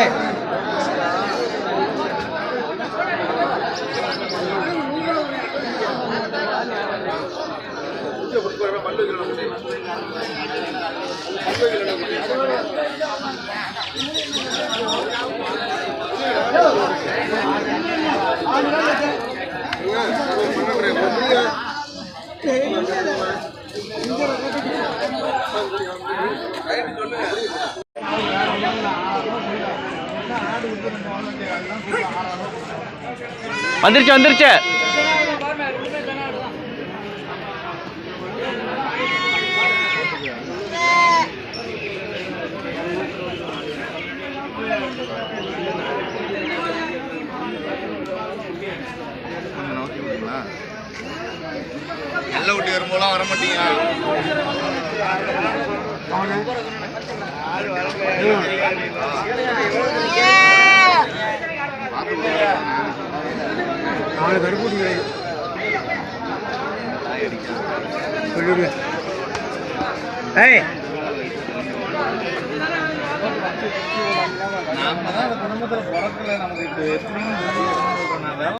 சொல்லுங்க வந்துருச்சு வந்துருச்சு. நல்ல விட்டு வரும்போதெல்லாம் வர மாட்டீங்க நாலு தடுப்பூசி கிடைக்கும் ஏய். நம்ம தான் குடும்பத்தில் பிறக்கல நமக்கு இது எப்படி